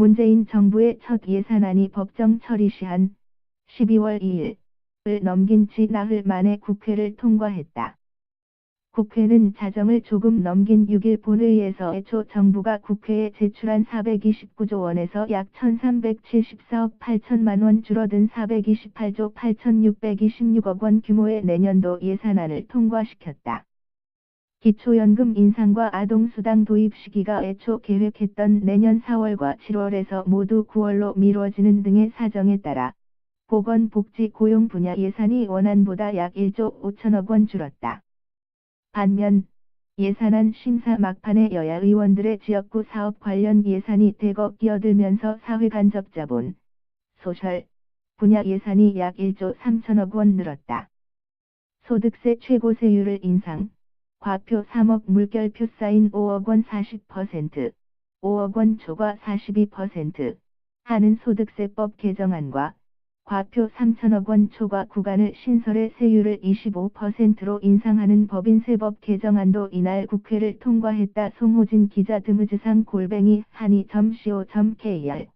문재인 정부의 첫 예산안이 법정 처리 시한 12월 2일을 넘긴 지 나흘 만에 국회를 통과했다. 국회는 자정을 조금 넘긴 6일 본회의에서 애초 정부가 국회에 제출한 429조 원에서 약 1374억 8천만 원 줄어든 428조 8626억 원 규모의 내년도 예산안을 통과시켰다. 기초연금 인상과 아동수당 도입 시기가 애초 계획했던 내년 4월과 7월에서 모두 9월로 미뤄지는 등의 사정에 따라 보건복지 고용 분야 예산이 원안보다 약 1조 5천억 원 줄었다. 반면 예산안 심사 막판에 여야 의원들의 지역구 사업 관련 예산이 대거 끼어들면서 사회 간접 자본, 소셜 분야 예산이 약 1조 3천억 원 늘었다. 소득세 최고세율을 인상, 과표 3억 물결표 사인 5억 원 40%, 5억 원 초과 42% 하는 소득세법 개정안과 과표 3천억 원 초과 구간을 신설의 세율을 25%로 인상하는 법인세법 개정안도 이날 국회를 통과했다. 송호진 기자 드무즈상 골뱅이 한이.co.kr